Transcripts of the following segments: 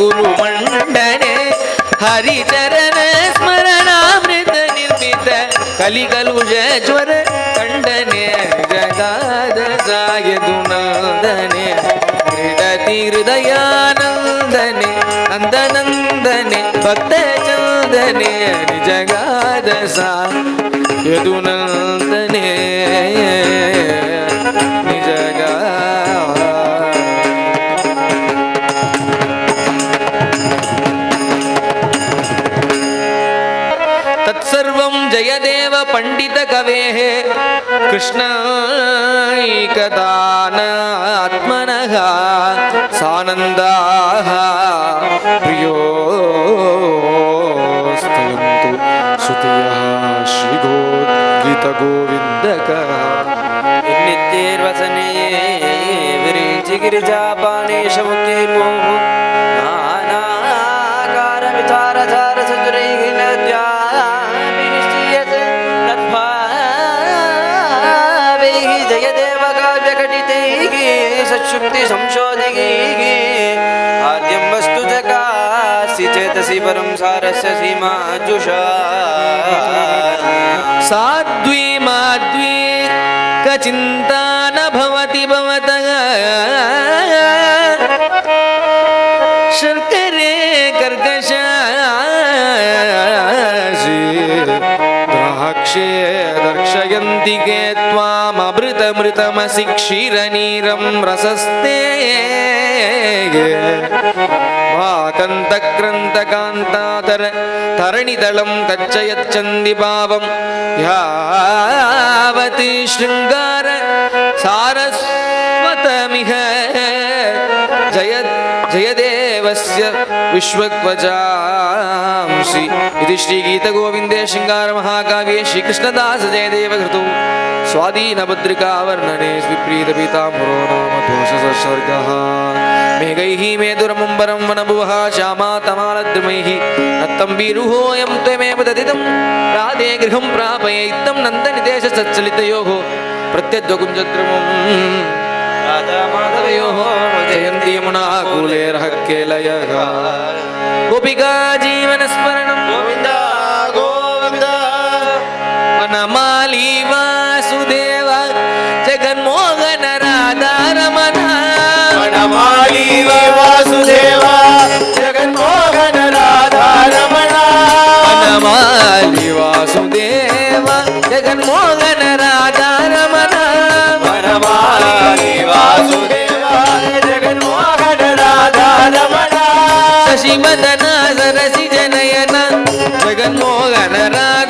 குரு மண்டனே ஹரிச்சரண ஸ்மரணாமிருத நிர்மித கலிகலுஜர கண்டனே ஜகாத சாயதுநாதனே கிருடதி ஹிருதயானந்தனே நந்தநந்தனே பக்த சந்தனே ஜகாத சாயதுநந்தனே पण्डितकवेः कृष्णैकदानात्मनः सानन्दाः प्रियोस्तयन्तु श्रुतयः श्रीगोद्गीतगोविन्दकः नित्यैर्वसने विरिञ्चि गिरिजापानेशमुख्यैर्मो सच्छुक्तिसंशोधिकैः आद्यं वस्तु जगासि चेतसि परं सारस्य सीमाजुषा। साध्वी माध्वी, कचिन्ता न भवति भवतः। शर्करे कर्कशासि द्राक्षे दर्शयन्ति के त्वाममृतमृतमसि क्षीरनीरं रसस्ते वाकन्तक्रन्तकान्तातर तरणिदलं कच्चयच्छन्ति भावं यावत् शृङ्गार सारस्वतमिह जय जयदेवस्य విశ్వత్వజాంసి ఇది శ్రీగీతగోవిందే శృంగారమహాకావ్యే శ్రీకృష్ణదాస జయదేవృతు స్వాధీనభద్రికావర్ణనే శ్రీప్రీతపీతాంబురో నామ దోషసర్గ మేఘైః మేధురమంబరం వనభువः శ్యామా తమాలద్రుమైः నత్తం వీరుహోऽయం త్వమేవ దదితం రాధే గృహం ప్రాపయేత్తం నందనిదేశ సచ్చలితయోः ప్రత్యద్వగుంజద్రుమం राधामाधवयोः जयन्ति यमुना कूले रः केलयः गोपिका जीवनस्मरणं गोविन्द गोविन्द वनमाली वासुदेव जगन्मोहन राधारमण वनमाली वासुदेव जगन्मोहन राधारमण वनमाली वासुदेव जगन्मोहन శశిమదనా సరసి జనయన జగన్మోహన రాగ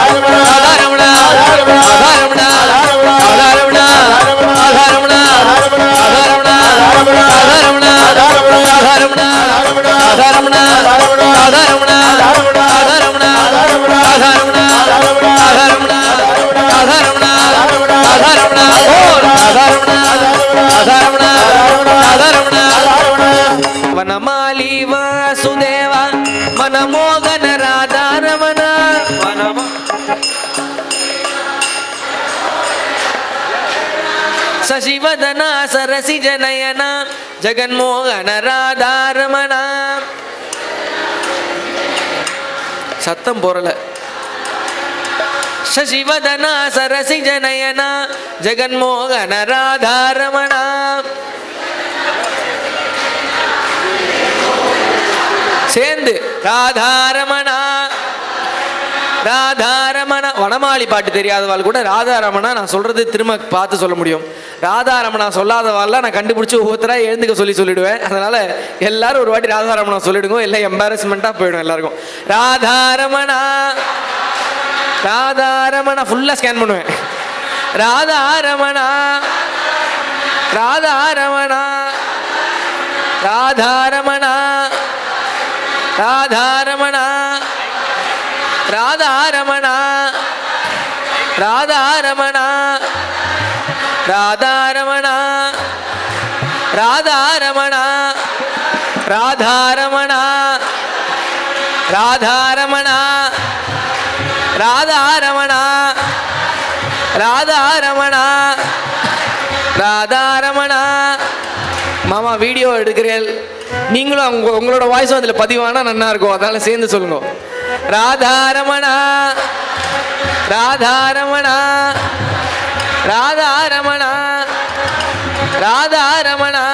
ஆதாரமணா ஆதாரமணா ஆதாரமணா ஆதாரமணா ஆதாரமணா ஆதாரமணா சசி ஜனயனா ஜெகன்மோகன ராதாரமணா. சத்தம் போறல. சசிவதனா சரசி ஜனயனா ஜெகன்மோகன ராதாரமணா. சேர்ந்து ராதாரமணா. ராதா வனமன வனமாளி பாட்டு தெரியாதவாள் கூட ராதாரமணா நான் சொல்றது திரும்ப பார்த்து சொல்ல முடியும். ராதாரமணா சொல்லாதவாள்லாம் நான் கண்டுபிடிச்சி ஒவ்வொருத்தராக எழுந்துக்க சொல்லி சொல்லிடுவேன். அதனால எல்லாரும் ஒரு வாட்டி ராதாரமணா சொல்லிடுங்க. எல்லாம் எம்பாரஸ்மெண்ட்டாக போயிடும் எல்லாருக்கும். ராதாரமணா ராதாரமணா ஃபுல்லாக ஸ்கேன் பண்ணுவேன். ராதாரமணா ராதாரமணா ராதாரமணா ராதாரமணா. ராதா ரமணா ராதா ரமணா ராதா ரமணா ராதா ரமணா ராதா ரமணா ராதா ரமணா ராதா ரமணா ராதா ரமணா ராதா ரமணா மாமா வீடியோ எடுக்கிறேன் நீங்களும் அவங்க உங்களோட வாய்ஸும் அதில் பதிவானா நல்லா இருக்கும்? அதனால சேர்ந்து சொல்லுங்க. ராதாரமணா ராதாரமணா ராதாரமணா ராதாரமணா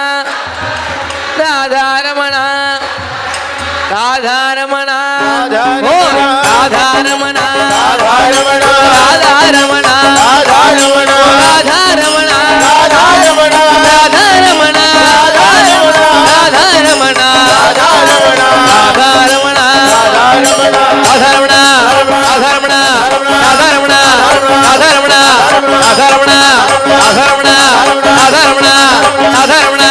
ராதாரமணா ராதாரமணா ராதாரமணா ராதாரமணா ராதாரமணா ராதாரமணா ராதாரமணா ராதாரமணா ராதாரமணா ராதாரமணா ராதாரமணா ராதாரமணா ராதாரமணா ராதாரமணா ராதாரமணா ராதாரமணா ராதாரமணா ராதாரமணா ராதாரமணா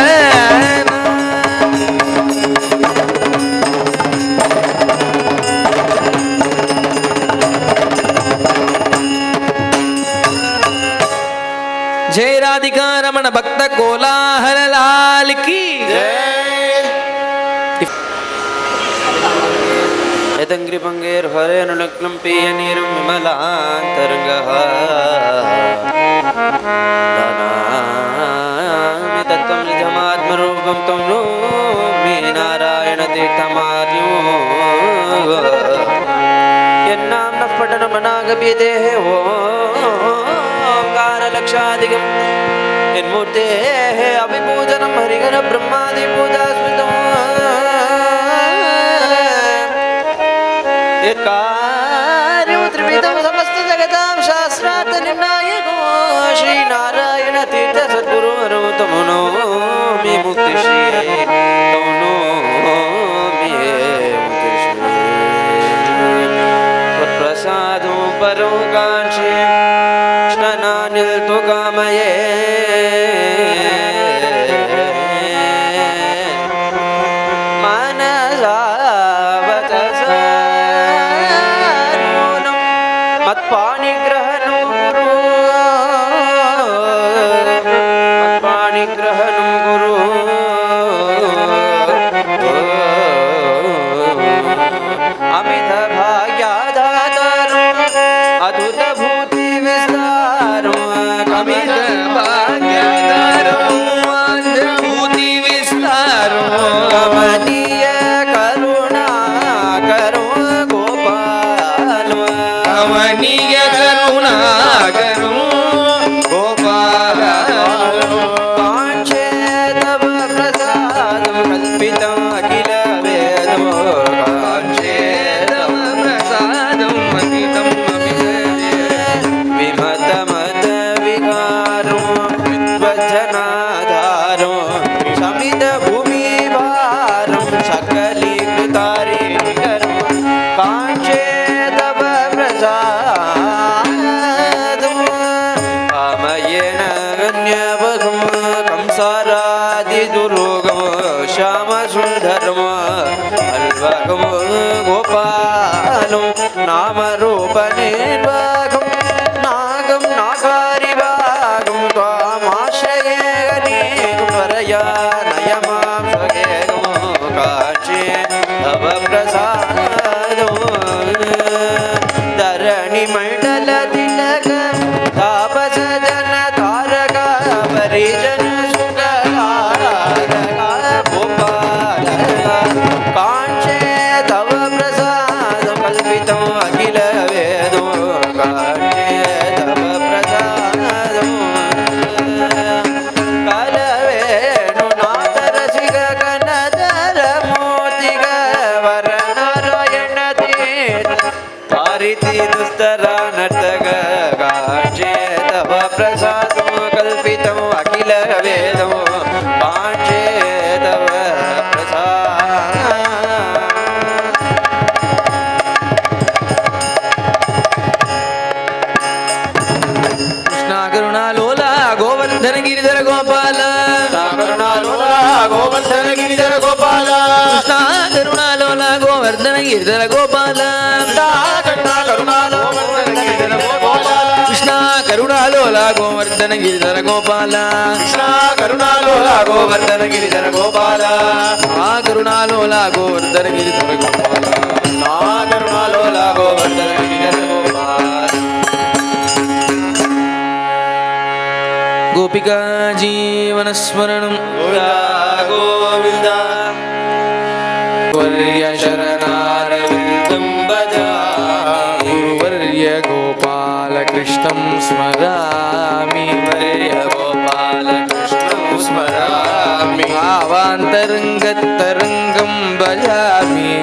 ರಮಣ ಭಕ್ತ ಕೋಲಾಹಲ ಲಾಲ್ ಕಿ ಯದಂಗ್ರಿ ಬಂಗೇರ್ ಹರೇ ನುಣಕ್ಲಂ ಪಿಯ ನೀರು ವಿಮಲಾಂತರಂಗ ತತ್ವಂ ನಿಜಮಾತ್ಮರೂಪಂ ತ್ವಂ ನೋಮಿ ನಾರಾಯಣ ತೀರ್ಥಮಾರ್ಯೋ यन्नां नः पठनमनागप्यते ओङ्कारलक्षादिकम् నిర్మూర్తే అభిపూజనం హరిగణ బ్రహ్మాది పూజా స్మృతం కార్యము త్రివిధం గిరిధర గోపాల. కృష్ణ కరుణాలోల గోవర్ధన గిరిధర గోపాల. కృష్ణ కరుణాలోల గోవర్ధన గిరిధర గోపాల. మా కరుణాలోల గోవర్ధన గిరిధర గోపాల నా కరుణాలోల గోవర్ధన గిరిధర శరణ. कृष्णं स्मरामि गोपालकृष्णं स्मरामि भावान्तरङ्गतरङ्गं भजामि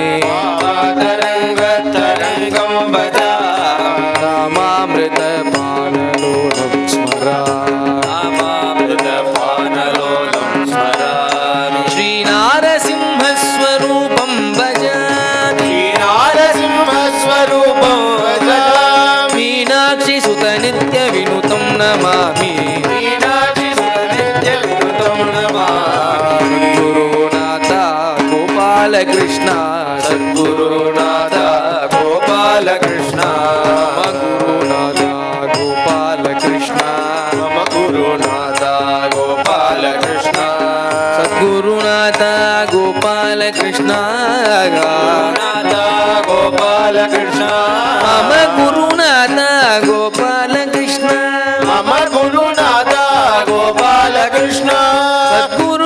नमामि गुरुनाथा Krishna.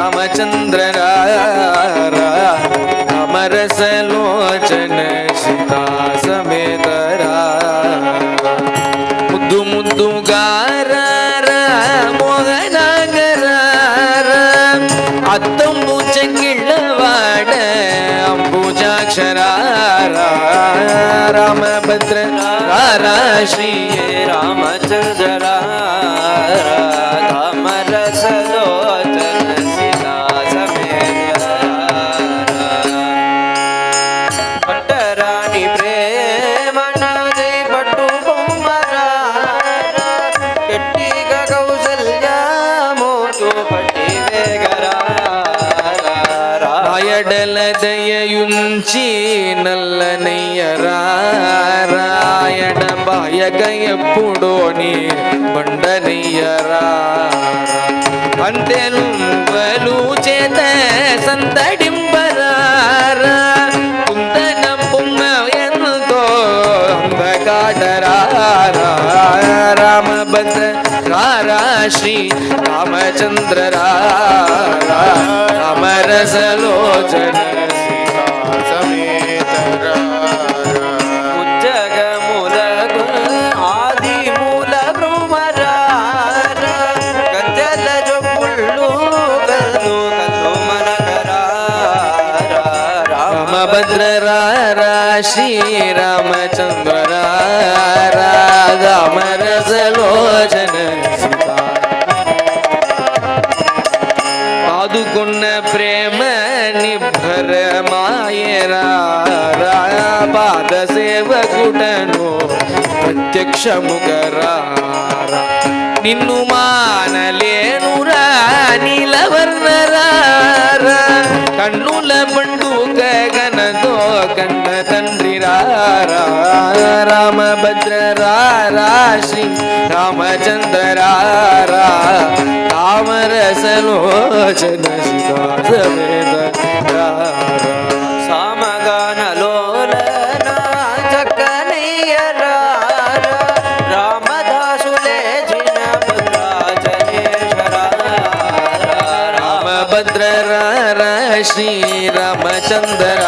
ராமச்சந்திரா அமரசலோச்சன சீதா சமேதரா முத்து முத்துகார மோகநாகர அத்தம்பூச்சங்கிள்ளவாட அம்பூஜாட்சரா ராமபத்ர ராமச்சந்திர రాయడల దయయుంచి నల్లనయ్యరా రాయడ బాయక ఎప్పుడో నీ బండనయ్యరా అంతెను బలు చేత సందడింపరా కుందనం బొమ్మ ఎంతో అంధకాడరా రామ భద్ర रारा श्री रामचन्द्र रारा अमरसलोचन ராமபத்ர ராஷி ராமச்சந்திர ராமரசலோச்சன பாதுகுண்ண பிரேம நிபர மாயரா பாத சேவகுடனோ ప్రత్యక్ష ముగరా నిన్ను మానలేనురా నీలవర్ణరా కన్నుల పండుగ राम रामभ्र री रामचंदा राम रोज नी सा सामगानो राम दासे जग राम रामचंद्र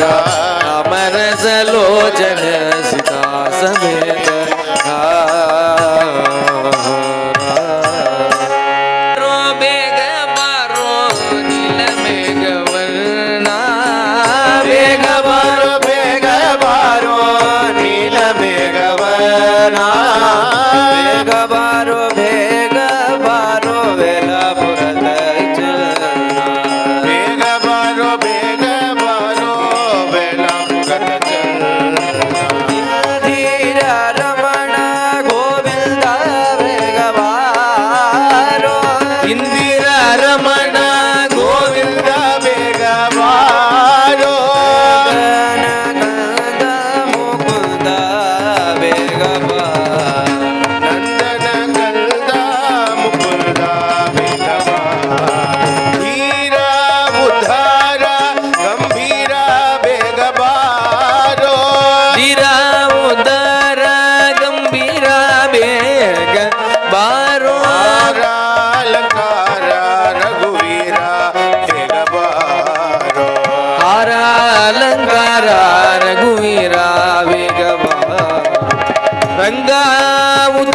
री مرزلو جهز قاسمي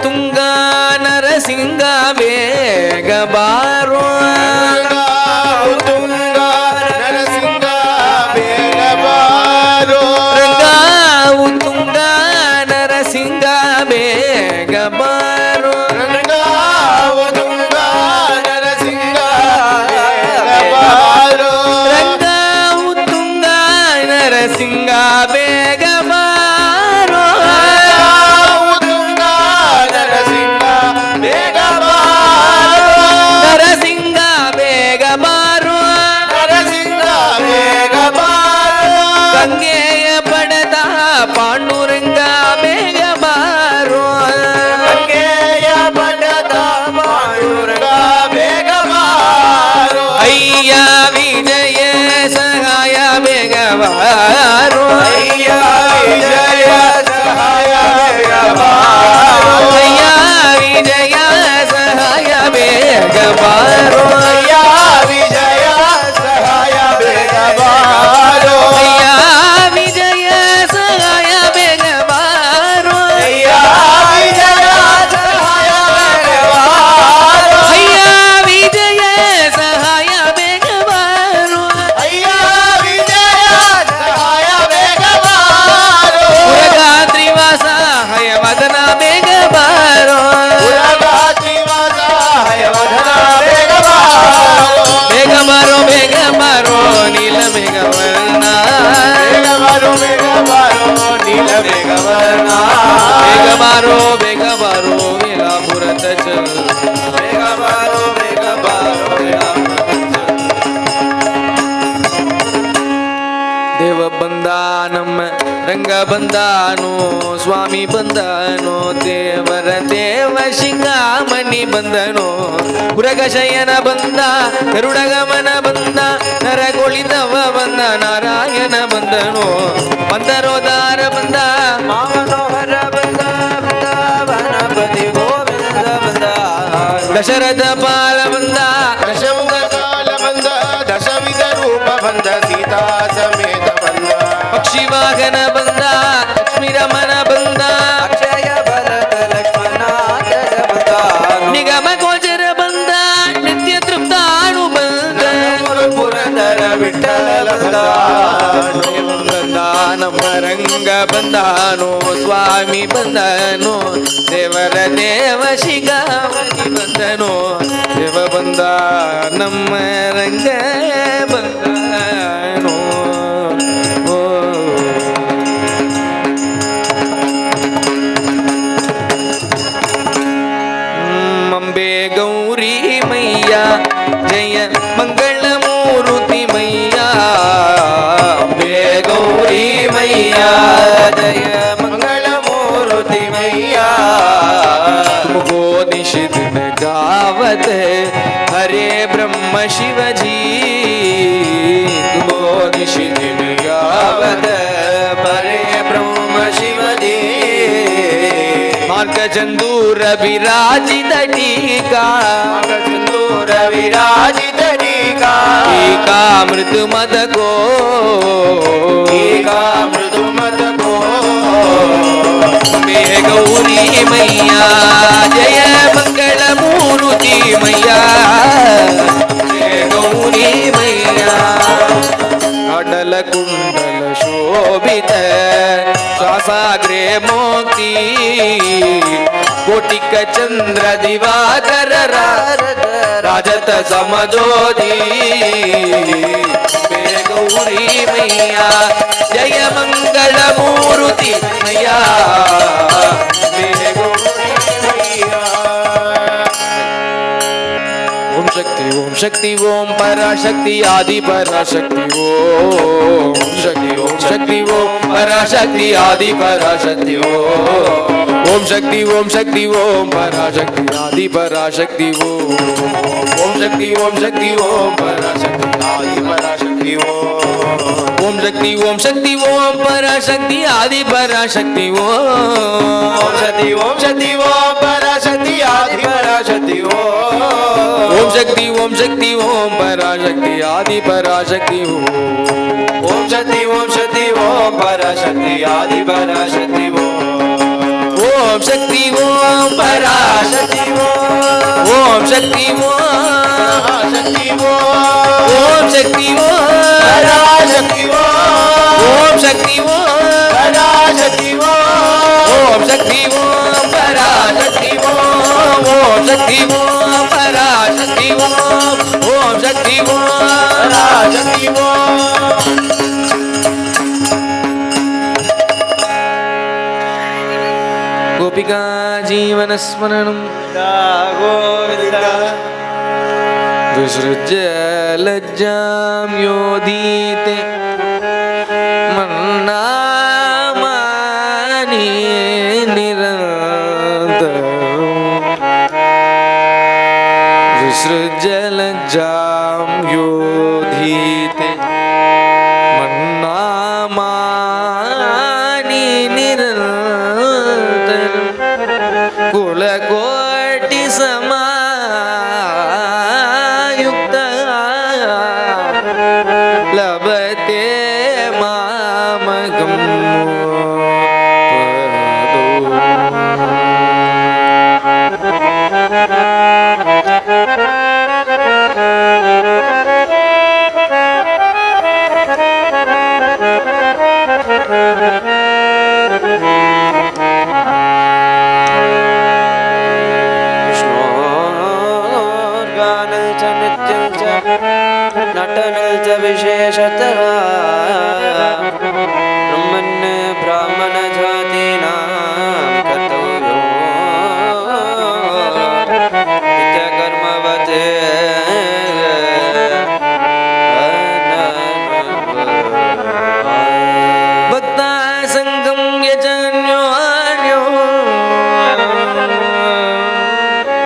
துಂಗ ನರಸಿಂಗ ವೇಗ ಬಾರೋ Jaya மாறோ வேக மாறோ வேலாபுரத்த செல் வேக மாறோ வேக மாறோ தேவ பந்தானம் రంగ బంధాను స్వామి బంధాను దేవర దేవ సింగామణి బంధను ఉరగశయన బంధ గరుడగమన బంధ నరగొళిదవ బంధ నారాయణ బంధను ಬಂದರೋ ದಶರಥ ಪಾಲ ಬಂದ ದಶಮುಖ ಕಾಲ ಬಂದ ದಶವಿಧ ರೂಪ ಬಂದ ಸೀತಾ ಸಮೇತ ಬಂದ ಪಕ್ಷಿ ವಾಹನ ಬಂದ ಲಕ್ಷ್ಮಿ ರಮಣ ಬಂದ ಅಕ್ಷಯ ಭರತ ಲಕ್ಷ್ಮಣ ಬಂದ ನಿಗಮ ಗೋಚರ ಬಂದ ನಿತ್ಯ ತೃಪ್ತ ಆಣು ಬಂದ ಪುರಧರ ವಿಠಲ ಬಂದ ನಮ್ಮ ರಂಗ ಬಂದಾನು ಸ್ವಾಮಿ ಬಂದನು ದೇವರ ದೇವ ಶಿಗಾಮಣಿ ಬಂದನು. ದೇವ ಬಂದ ನಮ್ಮ ರಂಗ ಬಂದನು रविराज विराजितटीका रविराज विराजितटीका टीका मृदुमद गो टीका मृदुमद गो मेघ गौरी मैया जय मंगल मूरुति मैया। गौरी मैया अडल कुंडल शोभित सासाग्रे मोती। कोटिक चंद्र दिवाकर राजत समझोदी मेरे गौरी मैया, जय मंगल मूर्ति मैया। मेरे गौरी ओम शक्ति ओम शक्ति, ओम पराशक्ति, आदि पराशक्ति ओ शक्ति, ओम शक्ति, ओम पराशक्ति, आदि पराशक्ति ओ ஓம் சக்தி ஓம் சக்தி ஓம் பராசக்தி ஆதி பராசக்தி ஓம் ஓம் சக்தி ஓம் சக்தி ஓம் பராசக்தி ஆதி பராசக்தி ஓம் ஓம் சக்தி ஓம் சக்தி ஓம் பராசக்தி ஆதி பராசக்தி ஓம் ஓம் சக்தி ஓம் சக்தி ஓம் பராசக்தி ஆதி பராசக்தி ஓம் ஓம் சக்தி ஓம் சக்தி ஓம் பராசக்தி ஆதி பராசக்தி ஓம் ஓம் சக்தி ஓம் சக்தி ஓம் பராசக்தி ஆதி பராசக்தி ஓம் ஓம் சக்தி ஓம் பராசக்தி ஓம் சக்தி ஓம் சக்தி பராசக்தி ஓம் சக்தி பராசக்தி ஓம் சக்தி ஓம் பராசக்தி ஓம் சக்தி ஓம் பராசக்தி ஓம் சக்தி ஓம் பராசக்தி ஓம் गोपिका जीवनस्मरणं विसृज्य लज्जां योदीते